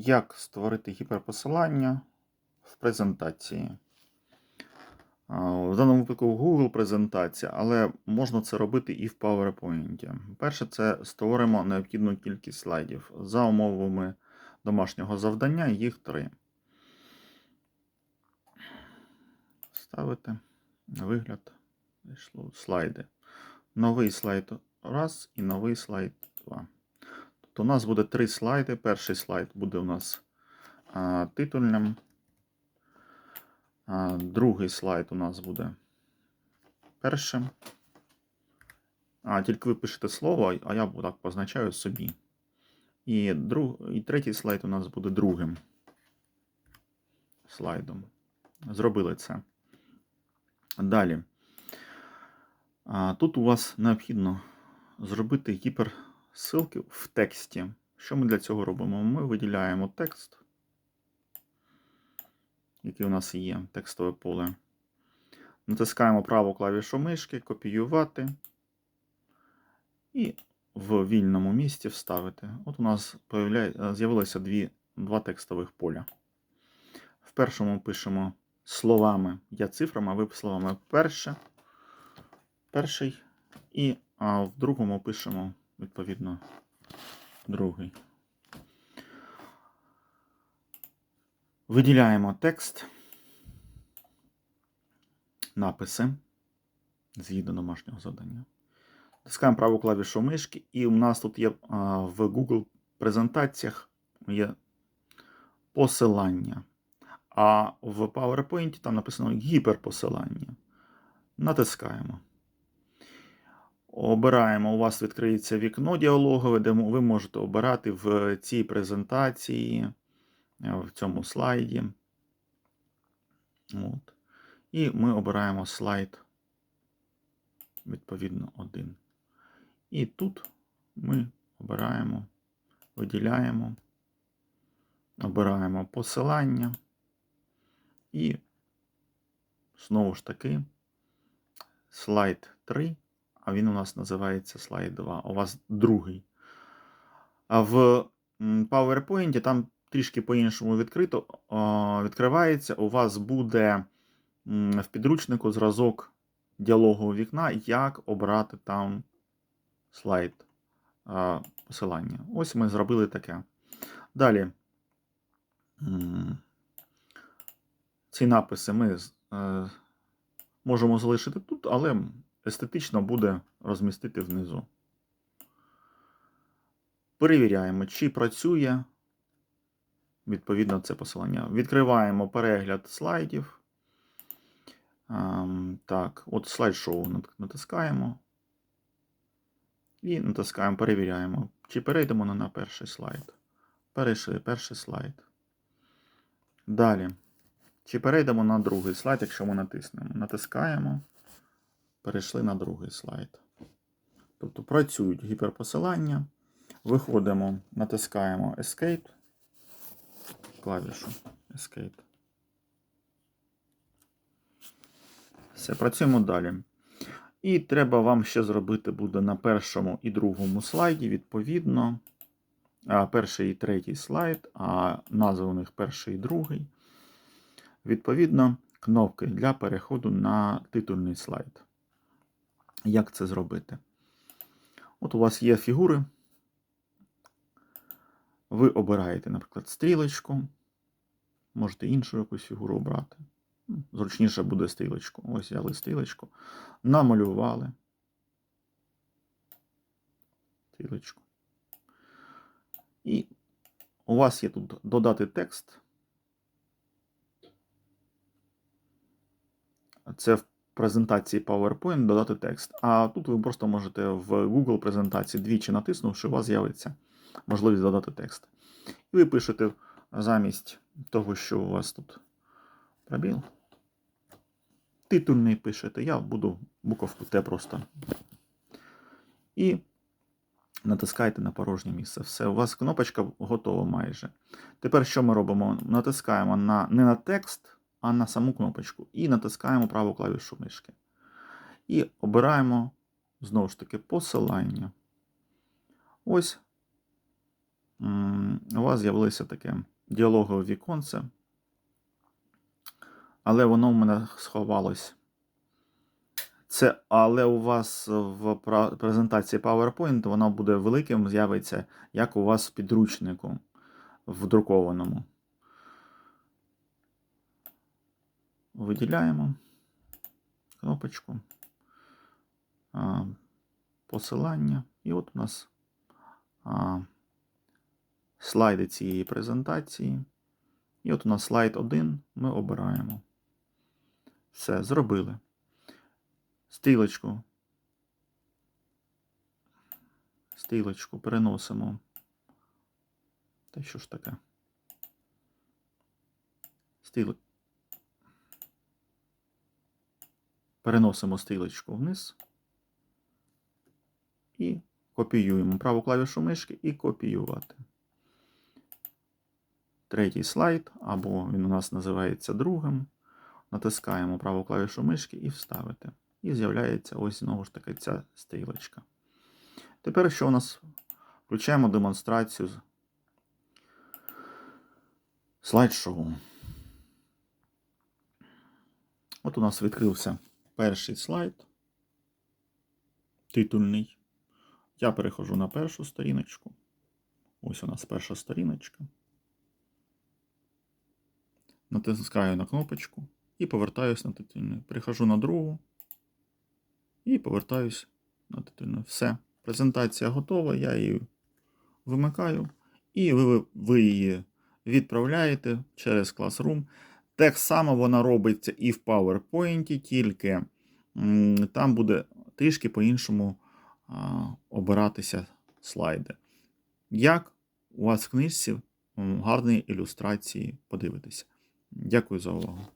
як створити гіперпосилання в презентації. В даному випадку Google презентація, але можна це робити і в PowerPoint. Перше, це створимо необхідну кількість слайдів. За умовами домашнього завдання їх три. Ставити вигляд. Слайди. Новий слайд раз і новий слайд 2. Тобто у нас буде три слайди. Перший слайд буде у нас а, титульним. А, другий слайд у нас буде першим. А, тільки ви пишете слово, а я так позначаю собі. І, друг, і третій слайд у нас буде другим слайдом. Зробили це. Далі. Тут у вас необхідно зробити гіперсилки в тексті. Що ми для цього робимо? Ми виділяємо текст, який у нас є, текстове поле. Натискаємо праву клавішу мишки, копіювати і в вільному місці вставити. От у нас з'явилося два текстових поля. В першому пишемо словами, я цифрами, а ви словами перше, перший, і а в другому пишемо, відповідно, другий. Виділяємо текст, написи згідно домашнього завдання. Тискаємо праву клавішу мишки, і у нас тут є в Google презентаціях є посилання. А в PowerPoint там написано гіперпосилання. Натискаємо. Обираємо, у вас відкриється вікно діалогове, де ви можете обирати в цій презентації, в цьому слайді. От. І ми обираємо слайд, відповідно, один. І тут ми обираємо, виділяємо, обираємо посилання. І знову ж таки слайд 3, а він у нас називається слайд 2. У вас другий. А в PowerPoint там трішки по-іншому відкрито відкривається. У вас буде в підручнику зразок діалогового вікна, як обрати там слайд посилання. Ось ми зробили таке. Далі. Ці написи ми е, можемо залишити тут, але естетично буде розмістити внизу. Перевіряємо, чи працює відповідно це посилання. Відкриваємо перегляд слайдів. Ем, так, от слайд-шоу натискаємо. І натискаємо, перевіряємо, чи перейдемо на перший слайд. Перейшли перший слайд. Далі. Чи перейдемо на другий слайд, якщо ми натиснемо. Натискаємо, перейшли на другий слайд. Тобто працюють гіперпосилання. Виходимо, натискаємо Escape, клавішу Escape. Все, працюємо далі. І треба вам ще зробити буде на першому і другому слайді, відповідно. Перший і третій слайд, а назви у них перший і другий. Відповідно, кнопки для переходу на титульний слайд. Як це зробити? От у вас є фігури. Ви обираєте, наприклад, стрілочку. Можете іншу якусь фігуру обрати. Ну, зручніше буде стрілочку. Ось взяли стрілочку. Намалювали. Стрілочку. І у вас є тут додати текст. Це в презентації PowerPoint додати текст. А тут ви просто можете в Google презентації двічі натиснувши, у вас з'явиться можливість додати текст. І ви пишете замість того, що у вас тут пробіл. Титульний пишете. Я буду буковку Т просто. І натискаєте на порожнє місце. Все, у вас кнопочка готова майже. Тепер що ми робимо? Натискаємо на, не на текст а на саму кнопочку. І натискаємо праву клавішу мишки. І обираємо, знову ж таки, посилання. Ось у вас з'явилося таке діалогове віконце, але воно в мене сховалось. Це, але у вас в презентації PowerPoint воно буде великим, з'явиться, як у вас в підручнику в Виділяємо кнопочку. Посилання. І от у нас слайди цієї презентації. І от у нас слайд 1 ми обираємо. Все, зробили. Стрілочку. Стрілочку переносимо. Та що ж таке? Стріл... Переносимо стрілочку вниз. І копіюємо праву клавішу мишки і копіювати. Третій слайд, або він у нас називається другим. Натискаємо праву клавішу мишки і вставити. І з'являється ось знову ж таки ця стрілочка. Тепер що у нас? Включаємо демонстрацію слайд-шоу. От у нас відкрився перший слайд. Титульний. Я перехожу на першу сторіночку. Ось у нас перша сторіночка. Натискаю на кнопочку і повертаюсь на титульну. Перехожу на другу і повертаюсь на титульну. Все. Презентація готова, я її вимикаю, і ви, ви її відправляєте через Classroom. Так само вона робиться і в PowerPoint, тільки там буде трішки по-іншому обиратися слайди. Як у вас в книжці гарні ілюстрації подивитися. Дякую за увагу.